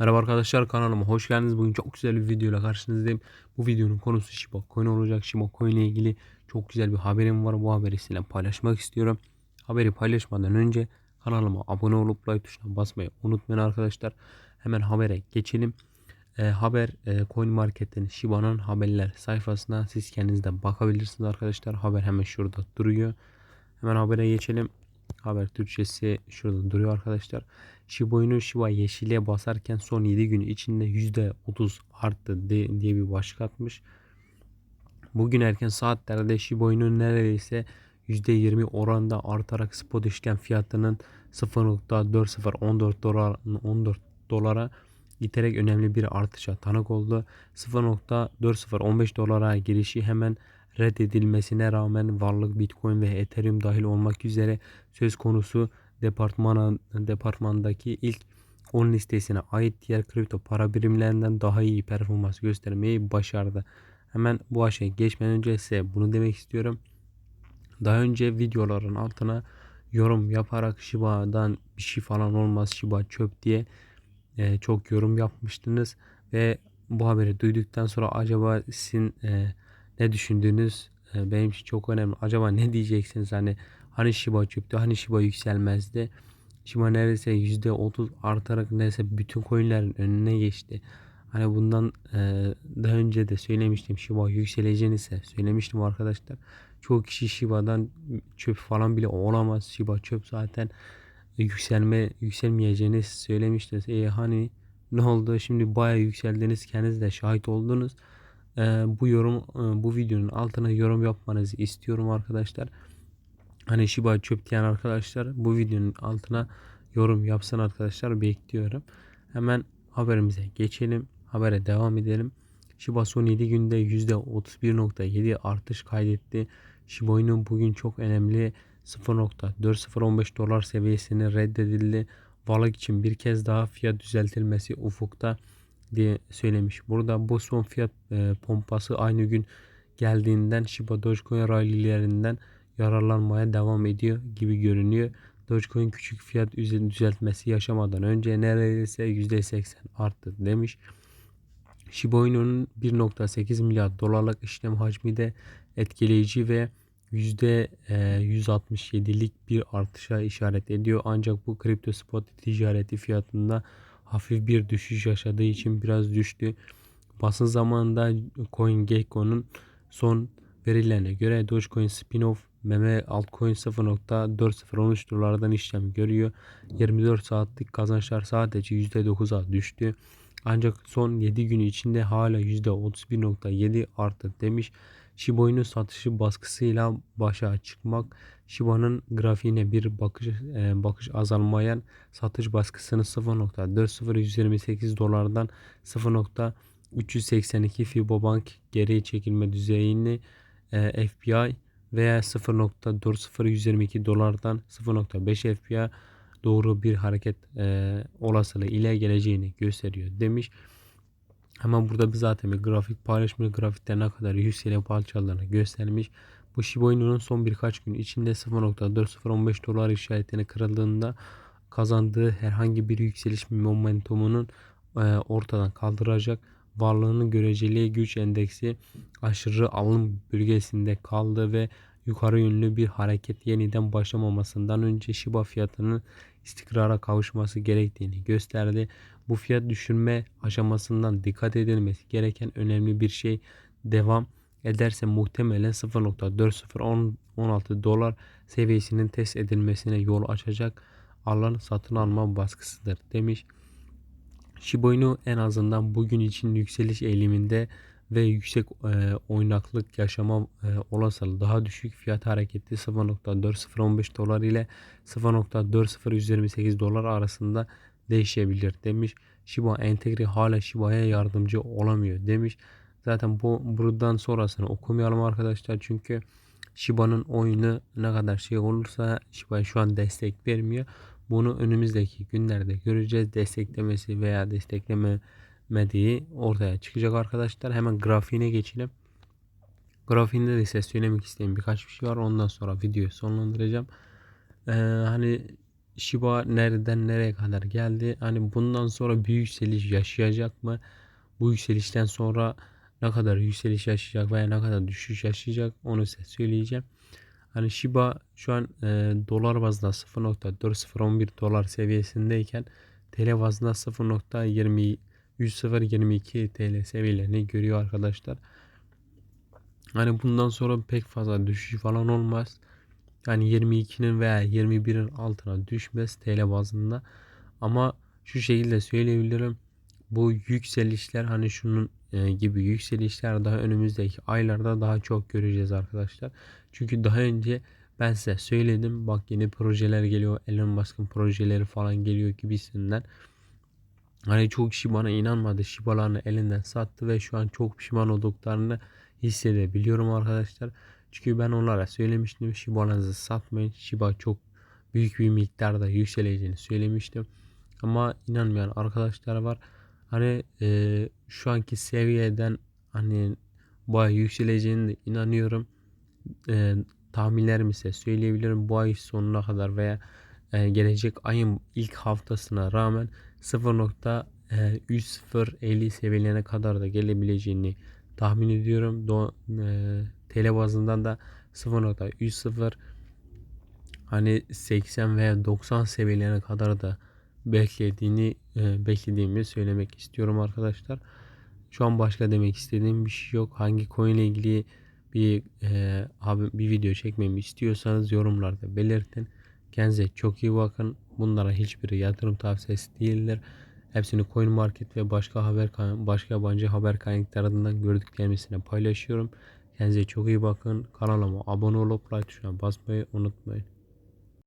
Merhaba arkadaşlar kanalıma hoş geldiniz. Bugün çok güzel bir video ile karşınızdayım. Bu videonun konusu Shiba Coin olacak. Shiba Coin ile ilgili çok güzel bir haberim var. Bu haberi sizinle paylaşmak istiyorum. Haberi paylaşmadan önce kanalıma abone olup like tuşuna basmayı unutmayın arkadaşlar. Hemen habere geçelim. E, haber e, Coin Market'in Shiba'nın haberler sayfasına siz kendiniz de bakabilirsiniz arkadaşlar. Haber hemen şurada duruyor. Hemen habere geçelim. Haber Türkçesi şurada duruyor arkadaşlar. Shiba Inu Shiba yeşile basarken son 7 gün içinde %30 arttı diye bir başlık atmış. Bugün erken saatlerde Shiba Inu neredeyse %20 oranda artarak spot işlem fiyatının 0.4014 dolar 14 dolara iterek önemli bir artışa tanık oldu. 0.4015 dolara girişi hemen reddedilmesine rağmen varlık Bitcoin ve Ethereum dahil olmak üzere söz konusu departmana, departmandaki ilk 10 listesine ait diğer kripto para birimlerinden daha iyi performans göstermeyi başardı. Hemen bu aşağıya geçmeden önce size bunu demek istiyorum. Daha önce videoların altına yorum yaparak Shiba'dan bir şey falan olmaz Shiba çöp diye e, çok yorum yapmıştınız ve bu haberi duyduktan sonra acaba sizin e, ne düşündüğünüz e, benim için çok önemli. Acaba ne diyeceksiniz hani hani Shiba çöktü hani Shiba yükselmezdi. Shiba neredeyse %30 artarak neredeyse bütün coinlerin önüne geçti. Hani bundan e, daha önce de söylemiştim Shiba yükseleceğini ise söylemiştim arkadaşlar. Çoğu kişi Shiba'dan çöp falan bile olamaz. Shiba çöp zaten yükselme yükselmeyeceğini söylemiştiniz. E hani ne oldu? Şimdi baya yükseldiniz. Kendiniz de şahit oldunuz. E, bu yorum e, bu videonun altına yorum yapmanızı istiyorum arkadaşlar. Hani Shiba çöp diyen arkadaşlar bu videonun altına yorum yapsın arkadaşlar bekliyorum. Hemen haberimize geçelim. Habere devam edelim. Shiba son 7 günde %31.7 artış kaydetti. Shiba Inu bugün çok önemli 0.4015 dolar seviyesini reddedildi. Varlık için bir kez daha fiyat düzeltilmesi ufukta diye söylemiş. Burada bu son fiyat e, pompası aynı gün geldiğinden Shiba Dogecoin rallilerinden yararlanmaya devam ediyor gibi görünüyor. Dogecoin küçük fiyat düzeltmesi yaşamadan önce neredeyse %80 arttı demiş. Shiba Inu'nun 1.8 milyar dolarlık işlem hacmi de etkileyici ve %167'lik e, bir artışa işaret ediyor. Ancak bu kripto spot ticareti fiyatında hafif bir düşüş yaşadığı için biraz düştü. Basın zamanında CoinGecko'nun son verilerine göre Dogecoin spin-off meme altcoin 0.4013 dolardan işlem görüyor. 24 saatlik kazançlar sadece %9'a düştü. Ancak son 7 gün içinde hala %31.7 arttı demiş. Shiba Inu satışı baskısıyla başa çıkmak, Shiba'nın grafiğine bir bakış, e, bakış azalmayan satış baskısını 0.4028 dolardan 0.382 Fibobank geri çekilme düzeyini e, FBI veya 0.4122 dolardan 0.5 FBI doğru bir hareket e, olasılığı ile geleceğini gösteriyor demiş. Hemen burada bir zaten bir grafik paylaşmış. Grafikte ne kadar yükselip alçaldığını göstermiş. Bu Shiba Inu'nun son birkaç gün içinde 0.4015 dolar işaretini kırıldığında kazandığı herhangi bir yükseliş momentumunun e, ortadan kaldıracak varlığının göreceli güç endeksi aşırı alım bölgesinde kaldı ve yukarı yönlü bir hareket yeniden başlamamasından önce Shiba fiyatının istikrara kavuşması gerektiğini gösterdi. Bu fiyat düşürme aşamasından dikkat edilmesi gereken önemli bir şey devam ederse muhtemelen 0.4016 dolar seviyesinin test edilmesine yol açacak alan satın alma baskısıdır demiş. Shiba Inu en azından bugün için yükseliş eğiliminde ve yüksek e, oynaklık yaşama e, olasılığı daha düşük fiyat hareketi 0.4015 dolar ile 0.4028 dolar arasında değişebilir demiş. Shiba Entegre hala Shiba'ya yardımcı olamıyor demiş. Zaten bu buradan sonrasını okumayalım arkadaşlar çünkü Shiba'nın oyunu ne kadar şey olursa Shiba şu an destek vermiyor. Bunu önümüzdeki günlerde göreceğiz. Desteklemesi veya desteklemediği ortaya çıkacak arkadaşlar. Hemen grafiğine geçelim. Grafiğinde de size söylemek istediğim birkaç bir şey var. Ondan sonra videoyu sonlandıracağım. Ee, hani Shiba nereden nereye kadar geldi? Hani bundan sonra bir yükseliş yaşayacak mı? Bu yükselişten sonra ne kadar yükseliş yaşayacak veya ne kadar düşüş yaşayacak onu size söyleyeceğim. Hani Shiba şu an e, dolar bazında 0.4011 dolar seviyesindeyken TL bazında 0.20 100.022 TL seviyelerini görüyor arkadaşlar. Hani bundan sonra pek fazla düşüş falan olmaz. Yani 22'nin veya 21'in altına düşmez TL bazında. Ama şu şekilde söyleyebilirim. Bu yükselişler hani şunun e, gibi yükselişler daha önümüzdeki aylarda daha çok göreceğiz arkadaşlar. Çünkü daha önce ben size söyledim. Bak yeni projeler geliyor. Elon Musk'ın projeleri falan geliyor gibisinden. Hani çok kişi bana inanmadı. Shibalarını elinden sattı ve şu an çok pişman olduklarını hissedebiliyorum arkadaşlar. Çünkü ben onlara söylemiştim. Shiba'larınızı satmayın. Shiba çok büyük bir miktarda yükseleceğini söylemiştim. Ama inanmayan arkadaşlar var. Hani e, şu anki seviyeden hani bayağı yükseleceğini de inanıyorum. E, tahminlerimi size söyleyebilirim. Bu ay sonuna kadar veya e, gelecek ayın ilk haftasına rağmen 0.3050 seviyelerine kadar da gelebileceğini tahmin ediyorum. Do, e, TL bazından da 0.100 hani 80 veya 90 seviyelerine kadar da beklediğini e, beklediğimi söylemek istiyorum arkadaşlar. Şu an başka demek istediğim bir şey yok. Hangi coin ile ilgili bir e, abi bir video çekmemi istiyorsanız yorumlarda belirtin. Kendinize çok iyi bakın. Bunlara hiçbiri yatırım tavsiyesi değildir. Hepsini Coin Market ve başka haber başka yabancı haber kaynaklarından gördüklerimizle paylaşıyorum. Kendinize çok iyi bakın. Kanalıma abone olup like tuşuna basmayı unutmayın.